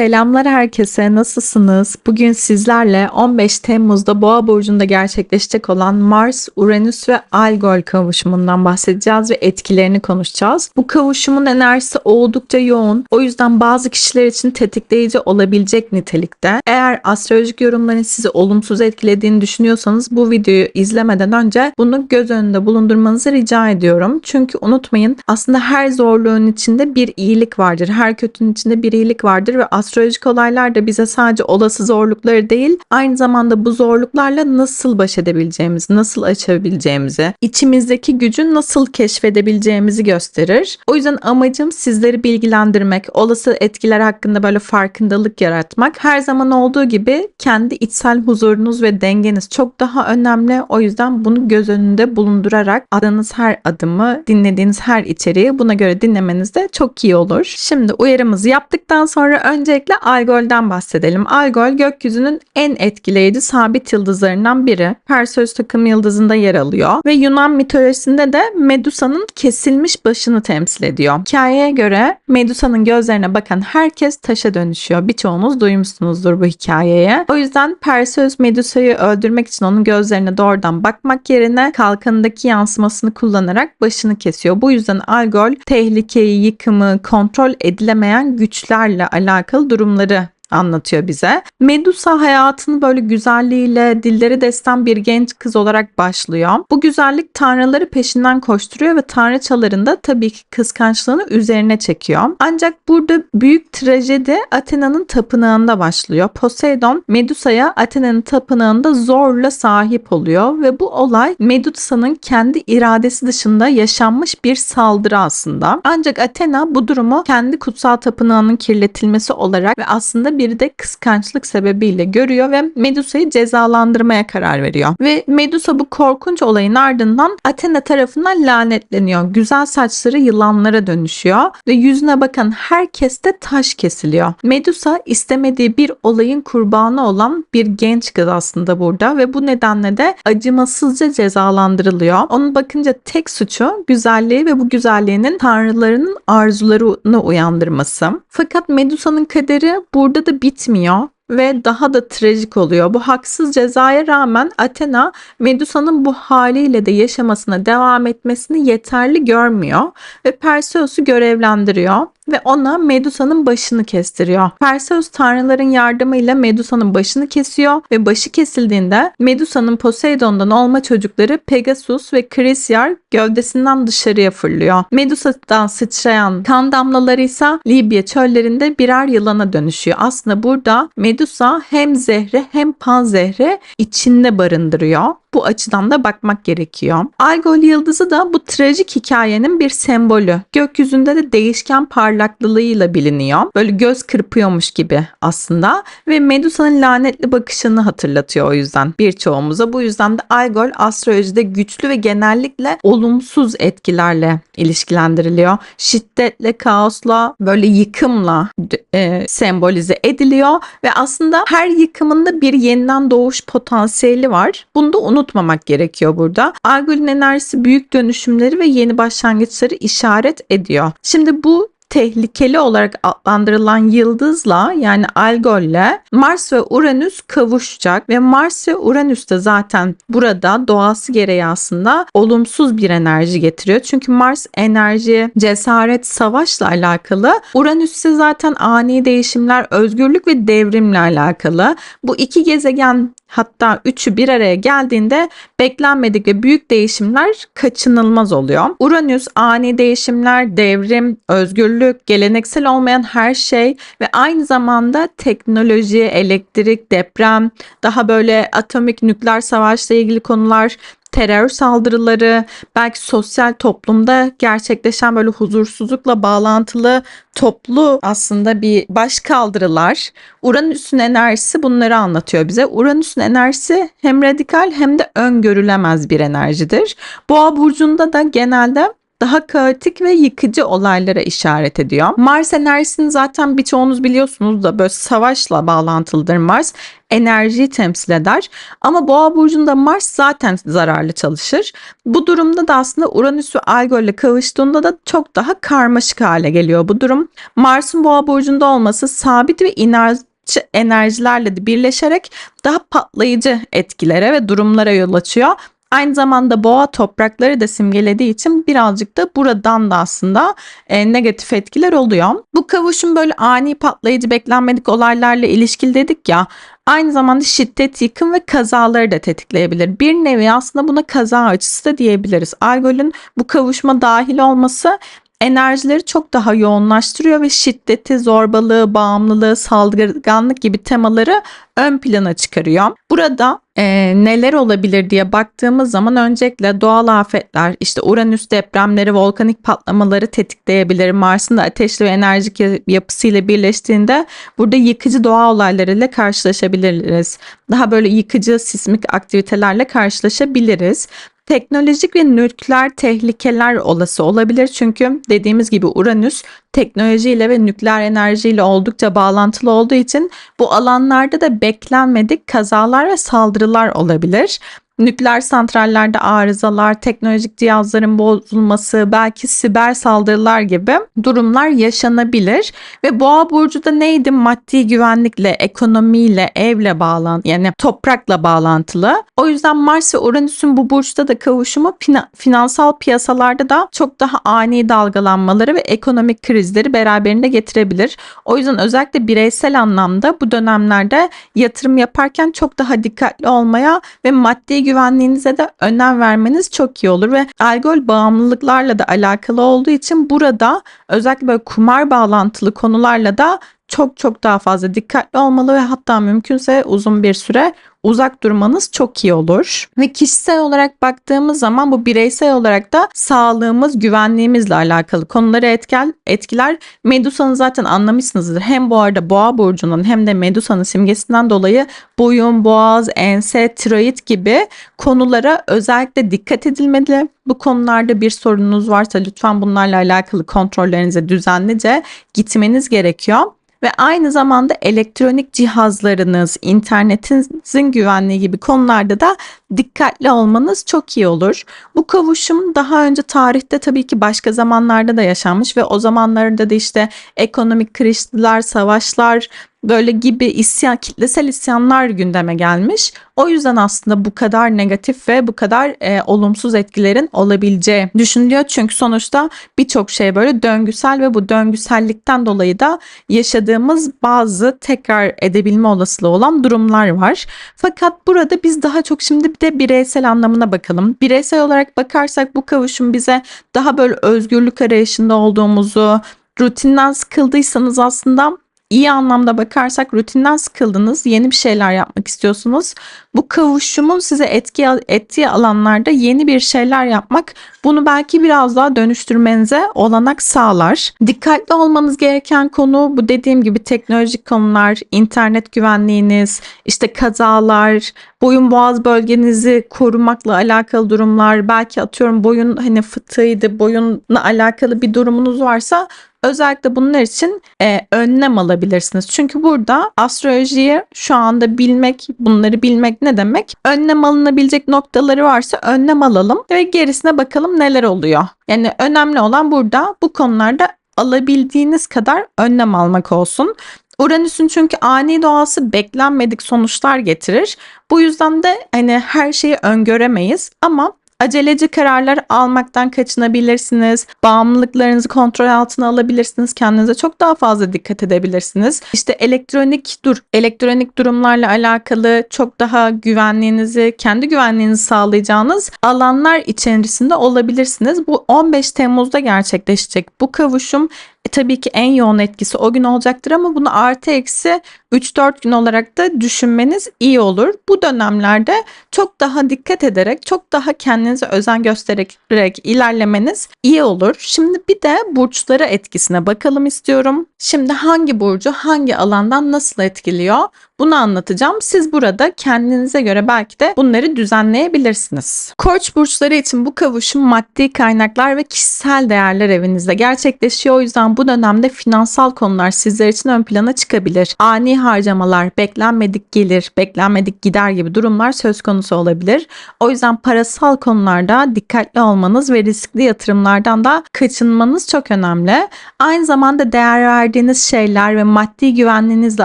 Selamlar herkese, nasılsınız? Bugün sizlerle 15 Temmuz'da Boğa burcunda gerçekleşecek olan Mars, Uranüs ve Algol kavuşumundan bahsedeceğiz ve etkilerini konuşacağız. Bu kavuşumun enerjisi oldukça yoğun. O yüzden bazı kişiler için tetikleyici olabilecek nitelikte. Eğer astrolojik yorumların sizi olumsuz etkilediğini düşünüyorsanız bu videoyu izlemeden önce bunu göz önünde bulundurmanızı rica ediyorum. Çünkü unutmayın aslında her zorluğun içinde bir iyilik vardır. Her kötünün içinde bir iyilik vardır ve astrolojik olaylar da bize sadece olası zorlukları değil, aynı zamanda bu zorluklarla nasıl baş edebileceğimizi, nasıl açabileceğimizi, içimizdeki gücü nasıl keşfedebileceğimizi gösterir. O yüzden amacım sizleri bilgilendirmek, olası etkiler hakkında böyle farkındalık yaratmak. Her zaman olduğu gibi kendi içsel huzurunuz ve dengeniz çok daha önemli. O yüzden bunu göz önünde bulundurarak adınız her adımı, dinlediğiniz her içeriği buna göre dinlemeniz de çok iyi olur. Şimdi uyarımızı yaptıktan sonra öncelikle Algol'den bahsedelim. Algol gökyüzünün en etkileyici sabit yıldızlarından biri. Perseus takım yıldızında yer alıyor ve Yunan mitolojisinde de Medusa'nın kesilmiş başını temsil ediyor. Hikayeye göre Medusa'nın gözlerine bakan herkes taşa dönüşüyor. Birçoğunuz duymuşsunuzdur bu hikayeye. O yüzden Perseus Medusa'yı öldürmek için onun gözlerine doğrudan bakmak yerine kalkanındaki yansımasını kullanarak başını kesiyor. Bu yüzden Algol tehlikeyi, yıkımı, kontrol edilemeyen güçlerle alakalı durumları anlatıyor bize. Medusa hayatını böyle güzelliğiyle dilleri destan bir genç kız olarak başlıyor. Bu güzellik tanrıları peşinden koşturuyor ve tanrıçaların da tabii ki kıskançlığını üzerine çekiyor. Ancak burada büyük trajedi Athena'nın tapınağında başlıyor. Poseidon Medusa'ya Athena'nın tapınağında zorla sahip oluyor ve bu olay Medusa'nın kendi iradesi dışında yaşanmış bir saldırı aslında. Ancak Athena bu durumu kendi kutsal tapınağının kirletilmesi olarak ve aslında bir de kıskançlık sebebiyle görüyor ve Medusa'yı cezalandırmaya karar veriyor. Ve Medusa bu korkunç olayın ardından Athena tarafından lanetleniyor. Güzel saçları yılanlara dönüşüyor ve yüzüne bakan herkes de taş kesiliyor. Medusa istemediği bir olayın kurbanı olan bir genç kız aslında burada ve bu nedenle de acımasızca cezalandırılıyor. Onun bakınca tek suçu güzelliği ve bu güzelliğinin tanrılarının arzularını uyandırması. Fakat Medusa'nın kaderi burada da bitmiyor ve daha da trajik oluyor. Bu haksız cezaya rağmen Athena Medusa'nın bu haliyle de yaşamasına devam etmesini yeterli görmüyor ve Perseus'u görevlendiriyor ve ona Medusa'nın başını kestiriyor. Perseus tanrıların yardımıyla Medusa'nın başını kesiyor ve başı kesildiğinde Medusa'nın Poseidon'dan olma çocukları Pegasus ve Chrysaor gövdesinden dışarıya fırlıyor. Medusa'dan sıçrayan kan damlaları ise Libya çöllerinde birer yılana dönüşüyor. Aslında burada Medusa hem zehri hem pan zehri içinde barındırıyor. Bu açıdan da bakmak gerekiyor. Algol yıldızı da bu trajik hikayenin bir sembolü. Gökyüzünde de değişken parlaklılığıyla biliniyor. Böyle göz kırpıyormuş gibi aslında ve Medusa'nın lanetli bakışını hatırlatıyor o yüzden birçoğumuza. Bu yüzden de Algol astrolojide güçlü ve genellikle olumsuz etkilerle ilişkilendiriliyor. Şiddetle, kaosla, böyle yıkımla e, sembolize ediliyor ve aslında her yıkımında bir yeniden doğuş potansiyeli var. Bunu da unutmamak gerekiyor burada. Algol'ün enerjisi büyük dönüşümleri ve yeni başlangıçları işaret ediyor. Şimdi bu tehlikeli olarak adlandırılan yıldızla yani Algol'le Mars ve Uranüs kavuşacak ve Mars ve Uranüs de zaten burada doğası gereği aslında olumsuz bir enerji getiriyor. Çünkü Mars enerji, cesaret, savaşla alakalı. Uranüs ise zaten ani değişimler, özgürlük ve devrimle alakalı. Bu iki gezegen hatta üçü bir araya geldiğinde beklenmedik ve büyük değişimler kaçınılmaz oluyor. Uranüs ani değişimler, devrim, özgürlük, geleneksel olmayan her şey ve aynı zamanda teknoloji, elektrik, deprem, daha böyle atomik nükleer savaşla ilgili konular terör saldırıları, belki sosyal toplumda gerçekleşen böyle huzursuzlukla bağlantılı toplu aslında bir baş kaldırılar. Uranüs'ün enerjisi bunları anlatıyor bize. Uranüs'ün enerjisi hem radikal hem de öngörülemez bir enerjidir. Boğa burcunda da genelde daha kaotik ve yıkıcı olaylara işaret ediyor. Mars enerjisini zaten birçoğunuz biliyorsunuz da böyle savaşla bağlantılıdır Mars. Enerjiyi temsil eder. Ama Boğa burcunda Mars zaten zararlı çalışır. Bu durumda da aslında Uranüs ve Algol ile kavuştuğunda da çok daha karmaşık hale geliyor bu durum. Mars'ın Boğa burcunda olması sabit ve inançlı enerjilerle de birleşerek daha patlayıcı etkilere ve durumlara yol açıyor. Aynı zamanda boğa toprakları da simgelediği için birazcık da buradan da aslında e, negatif etkiler oluyor. Bu kavuşum böyle ani patlayıcı beklenmedik olaylarla ilişkili dedik ya. Aynı zamanda şiddet, yıkım ve kazaları da tetikleyebilir. Bir nevi aslında buna kaza açısı da diyebiliriz. Algol'ün bu kavuşma dahil olması enerjileri çok daha yoğunlaştırıyor ve şiddeti, zorbalığı, bağımlılığı, saldırganlık gibi temaları ön plana çıkarıyor. Burada e, neler olabilir diye baktığımız zaman öncelikle doğal afetler, işte Uranüs depremleri, volkanik patlamaları tetikleyebilir. Mars'ın da ateşli ve enerjik yapısıyla birleştiğinde burada yıkıcı doğa olaylarıyla karşılaşabiliriz. Daha böyle yıkıcı sismik aktivitelerle karşılaşabiliriz teknolojik ve nükleer tehlikeler olası olabilir. Çünkü dediğimiz gibi Uranüs teknolojiyle ve nükleer enerjiyle oldukça bağlantılı olduğu için bu alanlarda da beklenmedik kazalar ve saldırılar olabilir nükleer santrallerde arızalar, teknolojik cihazların bozulması, belki siber saldırılar gibi durumlar yaşanabilir. Ve boğa burcu da neydi? Maddi güvenlikle, ekonomiyle, evle bağlan yani toprakla bağlantılı. O yüzden Mars ve Uranüs'ün bu burçta da kavuşumu finansal piyasalarda da çok daha ani dalgalanmaları ve ekonomik krizleri beraberinde getirebilir. O yüzden özellikle bireysel anlamda bu dönemlerde yatırım yaparken çok daha dikkatli olmaya ve maddi güvenliğinize de önem vermeniz çok iyi olur ve alkol bağımlılıklarla da alakalı olduğu için burada özellikle böyle kumar bağlantılı konularla da çok çok daha fazla dikkatli olmalı ve hatta mümkünse uzun bir süre uzak durmanız çok iyi olur. Ve kişisel olarak baktığımız zaman bu bireysel olarak da sağlığımız, güvenliğimizle alakalı konuları etkel, etkiler. Medusa'nın zaten anlamışsınızdır. Hem bu arada boğa burcunun hem de Medusa'nın simgesinden dolayı boyun, boğaz, ense, tiroid gibi konulara özellikle dikkat edilmeli. Bu konularda bir sorununuz varsa lütfen bunlarla alakalı kontrollerinize düzenlice gitmeniz gerekiyor ve aynı zamanda elektronik cihazlarınız, internetinizin güvenliği gibi konularda da dikkatli olmanız çok iyi olur. Bu kavuşum daha önce tarihte tabii ki başka zamanlarda da yaşanmış ve o zamanlarda da işte ekonomik krizler, savaşlar, böyle gibi isyan, kitlesel isyanlar gündeme gelmiş. O yüzden aslında bu kadar negatif ve bu kadar e, olumsuz etkilerin olabileceği düşünülüyor. Çünkü sonuçta birçok şey böyle döngüsel ve bu döngüsellikten dolayı da yaşadığımız bazı tekrar edebilme olasılığı olan durumlar var. Fakat burada biz daha çok şimdi de bireysel anlamına bakalım. Bireysel olarak bakarsak bu kavuşum bize daha böyle özgürlük arayışında olduğumuzu, rutinden sıkıldıysanız aslında iyi anlamda bakarsak rutinden sıkıldınız, yeni bir şeyler yapmak istiyorsunuz. Bu kavuşumun size etki ettiği alanlarda yeni bir şeyler yapmak bunu belki biraz daha dönüştürmenize olanak sağlar. Dikkatli olmanız gereken konu bu dediğim gibi teknolojik konular, internet güvenliğiniz, işte kazalar, boyun boğaz bölgenizi korumakla alakalı durumlar, belki atıyorum boyun hani fıtığıydı, boyunla alakalı bir durumunuz varsa Özellikle bunlar için e, önlem alabilirsiniz. Çünkü burada astrolojiyi şu anda bilmek, bunları bilmek ne demek? Önlem alınabilecek noktaları varsa önlem alalım ve gerisine bakalım neler oluyor. Yani önemli olan burada bu konularda alabildiğiniz kadar önlem almak olsun. Uranüs'ün çünkü ani doğası beklenmedik sonuçlar getirir. Bu yüzden de hani her şeyi öngöremeyiz ama aceleci kararlar almaktan kaçınabilirsiniz. Bağımlılıklarınızı kontrol altına alabilirsiniz. Kendinize çok daha fazla dikkat edebilirsiniz. İşte elektronik dur, elektronik durumlarla alakalı çok daha güvenliğinizi, kendi güvenliğinizi sağlayacağınız alanlar içerisinde olabilirsiniz. Bu 15 Temmuz'da gerçekleşecek. Bu kavuşum e, tabii ki en yoğun etkisi o gün olacaktır ama bunu artı eksi 3-4 gün olarak da düşünmeniz iyi olur. Bu dönemlerde çok daha dikkat ederek, çok daha kendinize kendinize özen göstererek ilerlemeniz iyi olur. Şimdi bir de burçlara etkisine bakalım istiyorum. Şimdi hangi burcu hangi alandan nasıl etkiliyor? Bunu anlatacağım. Siz burada kendinize göre belki de bunları düzenleyebilirsiniz. Koç burçları için bu kavuşum maddi kaynaklar ve kişisel değerler evinizde gerçekleşiyor. O yüzden bu dönemde finansal konular sizler için ön plana çıkabilir. Ani harcamalar, beklenmedik gelir, beklenmedik gider gibi durumlar söz konusu olabilir. O yüzden parasal konularda dikkatli olmanız ve riskli yatırımlardan da kaçınmanız çok önemli. Aynı zamanda değer verdiğiniz şeyler ve maddi güvenliğinizle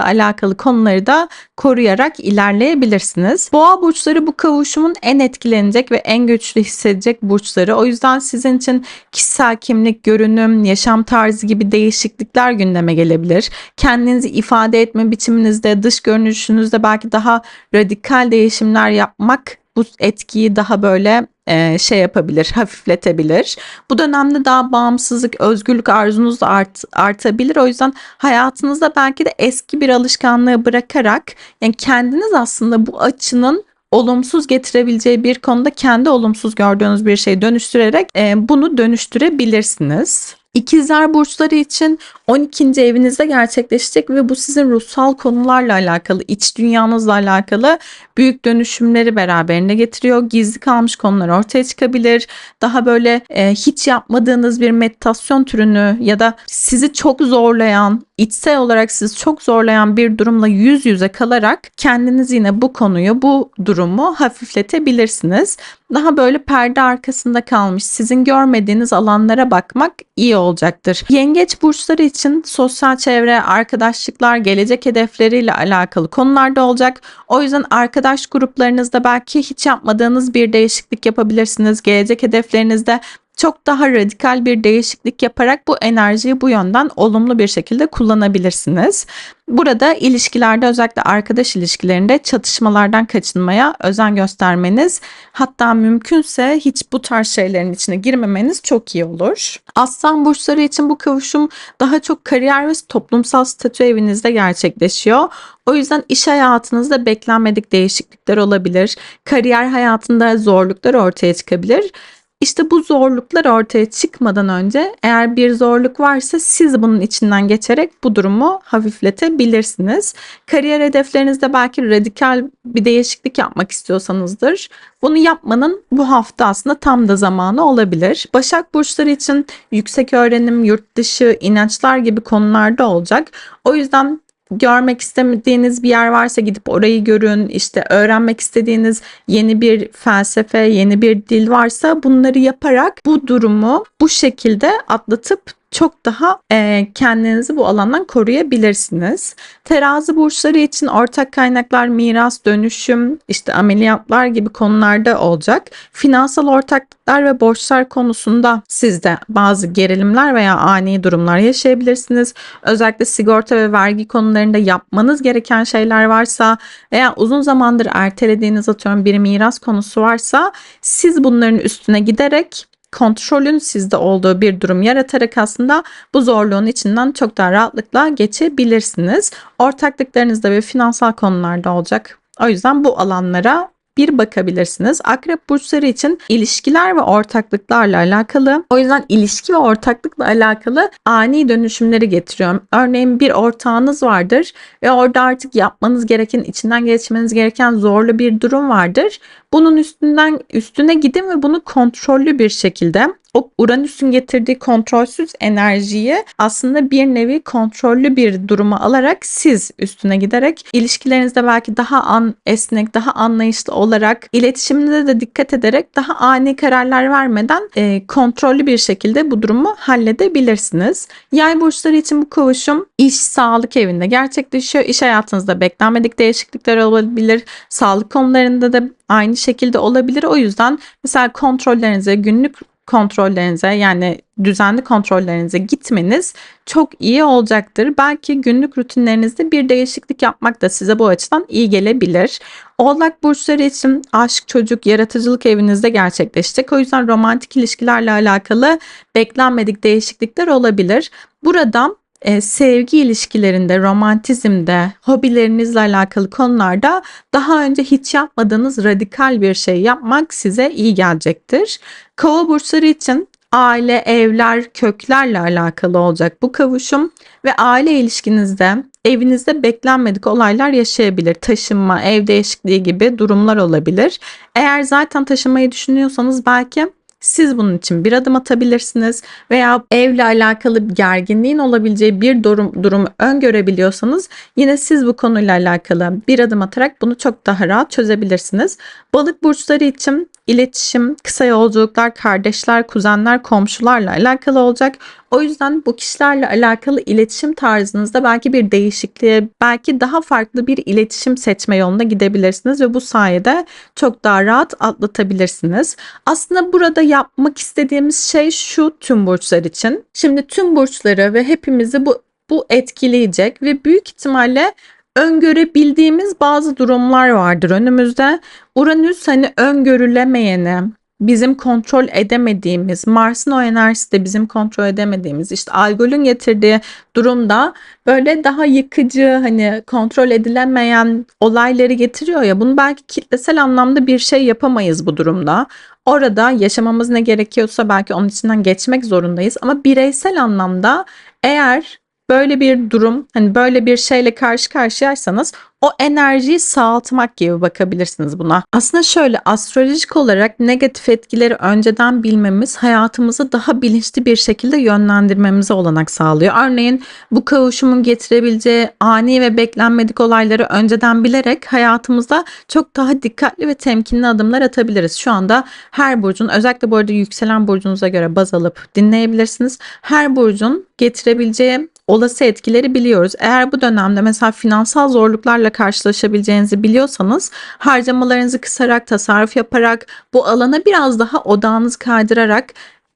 alakalı konuları da koruyarak ilerleyebilirsiniz. Boğa burçları bu kavuşumun en etkilenecek ve en güçlü hissedecek burçları. O yüzden sizin için kişisel kimlik, görünüm, yaşam tarzı gibi değişiklikler gündeme gelebilir. Kendinizi ifade etme biçiminizde, dış görünüşünüzde belki daha radikal değişimler yapmak bu etkiyi daha böyle e, şey yapabilir, hafifletebilir. Bu dönemde daha bağımsızlık, özgürlük arzunuz art, artabilir. O yüzden hayatınızda belki de eski bir alışkanlığı bırakarak yani kendiniz aslında bu açının olumsuz getirebileceği bir konuda kendi olumsuz gördüğünüz bir şeyi dönüştürerek e, bunu dönüştürebilirsiniz. İkizler burçları için 12. evinizde gerçekleşecek ve bu sizin ruhsal konularla alakalı, iç dünyanızla alakalı büyük dönüşümleri beraberinde getiriyor. Gizli kalmış konular ortaya çıkabilir. Daha böyle e, hiç yapmadığınız bir meditasyon türünü ya da sizi çok zorlayan, içsel olarak sizi çok zorlayan bir durumla yüz yüze kalarak kendiniz yine bu konuyu, bu durumu hafifletebilirsiniz. Daha böyle perde arkasında kalmış, sizin görmediğiniz alanlara bakmak iyi olacaktır. Yengeç burçları için sosyal çevre, arkadaşlıklar, gelecek hedefleriyle alakalı konularda olacak. O yüzden arkadaş gruplarınızda belki hiç yapmadığınız bir değişiklik yapabilirsiniz. Gelecek hedeflerinizde çok daha radikal bir değişiklik yaparak bu enerjiyi bu yönden olumlu bir şekilde kullanabilirsiniz. Burada ilişkilerde özellikle arkadaş ilişkilerinde çatışmalardan kaçınmaya özen göstermeniz hatta mümkünse hiç bu tarz şeylerin içine girmemeniz çok iyi olur. Aslan burçları için bu kavuşum daha çok kariyer ve toplumsal statü evinizde gerçekleşiyor. O yüzden iş hayatınızda beklenmedik değişiklikler olabilir. Kariyer hayatında zorluklar ortaya çıkabilir. İşte bu zorluklar ortaya çıkmadan önce eğer bir zorluk varsa siz bunun içinden geçerek bu durumu hafifletebilirsiniz. Kariyer hedeflerinizde belki radikal bir değişiklik yapmak istiyorsanızdır. Bunu yapmanın bu hafta aslında tam da zamanı olabilir. Başak burçları için yüksek öğrenim, yurt dışı, inançlar gibi konularda olacak. O yüzden görmek istemediğiniz bir yer varsa gidip orayı görün. İşte öğrenmek istediğiniz yeni bir felsefe, yeni bir dil varsa bunları yaparak bu durumu bu şekilde atlatıp çok daha e, kendinizi bu alandan koruyabilirsiniz. Terazi burçları için ortak kaynaklar, miras, dönüşüm, işte ameliyatlar gibi konularda olacak. Finansal ortaklıklar ve borçlar konusunda sizde bazı gerilimler veya ani durumlar yaşayabilirsiniz. Özellikle sigorta ve vergi konularında yapmanız gereken şeyler varsa veya uzun zamandır ertelediğiniz atıyorum bir miras konusu varsa siz bunların üstüne giderek kontrolün sizde olduğu bir durum yaratarak aslında bu zorluğun içinden çok daha rahatlıkla geçebilirsiniz. Ortaklıklarınızda ve finansal konularda olacak. O yüzden bu alanlara bir bakabilirsiniz. Akrep burçları için ilişkiler ve ortaklıklarla alakalı. O yüzden ilişki ve ortaklıkla alakalı ani dönüşümleri getiriyorum. Örneğin bir ortağınız vardır ve orada artık yapmanız gereken, içinden geçmeniz gereken zorlu bir durum vardır. Bunun üstünden üstüne gidin ve bunu kontrollü bir şekilde o Uranüs'ün getirdiği kontrolsüz enerjiyi aslında bir nevi kontrollü bir duruma alarak siz üstüne giderek ilişkilerinizde belki daha an esnek, daha anlayışlı olarak iletişiminde de dikkat ederek daha ani kararlar vermeden e, kontrollü bir şekilde bu durumu halledebilirsiniz. Yay burçları için bu kavuşum iş, sağlık evinde gerçekleşiyor. İş hayatınızda beklenmedik değişiklikler olabilir. Sağlık konularında da aynı şekilde olabilir. O yüzden mesela kontrollerinize, günlük kontrollerinize yani düzenli kontrollerinize gitmeniz çok iyi olacaktır. Belki günlük rutinlerinizde bir değişiklik yapmak da size bu açıdan iyi gelebilir. Oğlak burçları için aşk, çocuk, yaratıcılık evinizde gerçekleşecek. O yüzden romantik ilişkilerle alakalı beklenmedik değişiklikler olabilir. Burada e, sevgi ilişkilerinde, romantizmde, hobilerinizle alakalı konularda daha önce hiç yapmadığınız radikal bir şey yapmak size iyi gelecektir. Kova burçları için aile, evler, köklerle alakalı olacak bu kavuşum ve aile ilişkinizde evinizde beklenmedik olaylar yaşayabilir. Taşınma, ev değişikliği gibi durumlar olabilir. Eğer zaten taşınmayı düşünüyorsanız belki siz bunun için bir adım atabilirsiniz veya evle alakalı bir gerginliğin olabileceği bir durum, durumu öngörebiliyorsanız yine siz bu konuyla alakalı bir adım atarak bunu çok daha rahat çözebilirsiniz. Balık burçları için iletişim, kısa yolculuklar, kardeşler, kuzenler, komşularla alakalı olacak. O yüzden bu kişilerle alakalı iletişim tarzınızda belki bir değişikliğe, belki daha farklı bir iletişim seçme yoluna gidebilirsiniz ve bu sayede çok daha rahat atlatabilirsiniz. Aslında burada yapmak istediğimiz şey şu tüm burçlar için. Şimdi tüm burçları ve hepimizi bu bu etkileyecek ve büyük ihtimalle öngörebildiğimiz bazı durumlar vardır önümüzde. Uranüs hani öngörülemeyeni, bizim kontrol edemediğimiz, Mars'ın o enerjisi de bizim kontrol edemediğimiz, işte Algol'ün getirdiği durumda böyle daha yıkıcı, hani kontrol edilemeyen olayları getiriyor ya. Bunu belki kitlesel anlamda bir şey yapamayız bu durumda. Orada yaşamamız ne gerekiyorsa belki onun içinden geçmek zorundayız ama bireysel anlamda eğer böyle bir durum hani böyle bir şeyle karşı karşıyaysanız o enerjiyi sağaltmak gibi bakabilirsiniz buna. Aslında şöyle astrolojik olarak negatif etkileri önceden bilmemiz hayatımızı daha bilinçli bir şekilde yönlendirmemize olanak sağlıyor. Örneğin bu kavuşumun getirebileceği ani ve beklenmedik olayları önceden bilerek hayatımızda çok daha dikkatli ve temkinli adımlar atabiliriz. Şu anda her burcun özellikle bu arada yükselen burcunuza göre baz alıp dinleyebilirsiniz. Her burcun getirebileceği olası etkileri biliyoruz. Eğer bu dönemde mesela finansal zorluklarla karşılaşabileceğinizi biliyorsanız harcamalarınızı kısarak, tasarruf yaparak, bu alana biraz daha odağınızı kaydırarak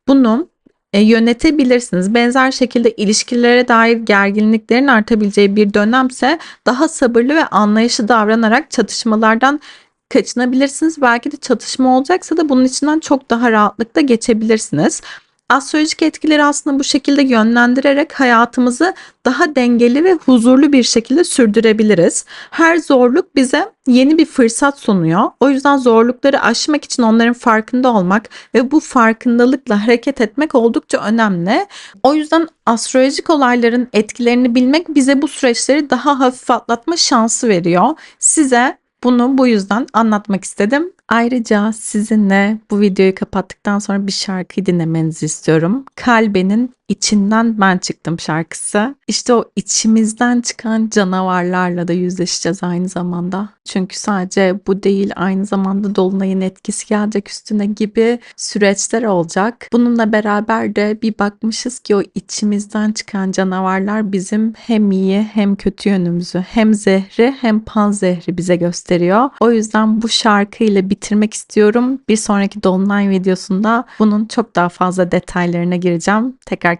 bunu e, yönetebilirsiniz. Benzer şekilde ilişkilere dair gerginliklerin artabileceği bir dönemse daha sabırlı ve anlayışlı davranarak çatışmalardan kaçınabilirsiniz. Belki de çatışma olacaksa da bunun içinden çok daha rahatlıkla geçebilirsiniz. Astrolojik etkileri aslında bu şekilde yönlendirerek hayatımızı daha dengeli ve huzurlu bir şekilde sürdürebiliriz. Her zorluk bize yeni bir fırsat sunuyor. O yüzden zorlukları aşmak için onların farkında olmak ve bu farkındalıkla hareket etmek oldukça önemli. O yüzden astrolojik olayların etkilerini bilmek bize bu süreçleri daha hafif atlatma şansı veriyor. Size bunu bu yüzden anlatmak istedim. Ayrıca sizinle bu videoyu kapattıktan sonra bir şarkıyı dinlemenizi istiyorum. Kalbe'nin İçinden Ben Çıktım şarkısı. İşte o içimizden çıkan canavarlarla da yüzleşeceğiz aynı zamanda. Çünkü sadece bu değil aynı zamanda dolunayın etkisi gelecek üstüne gibi süreçler olacak. Bununla beraber de bir bakmışız ki o içimizden çıkan canavarlar bizim hem iyi hem kötü yönümüzü hem zehri hem pan zehri bize gösteriyor. O yüzden bu şarkıyla bitirmek istiyorum. Bir sonraki dolunay videosunda bunun çok daha fazla detaylarına gireceğim. Tekrar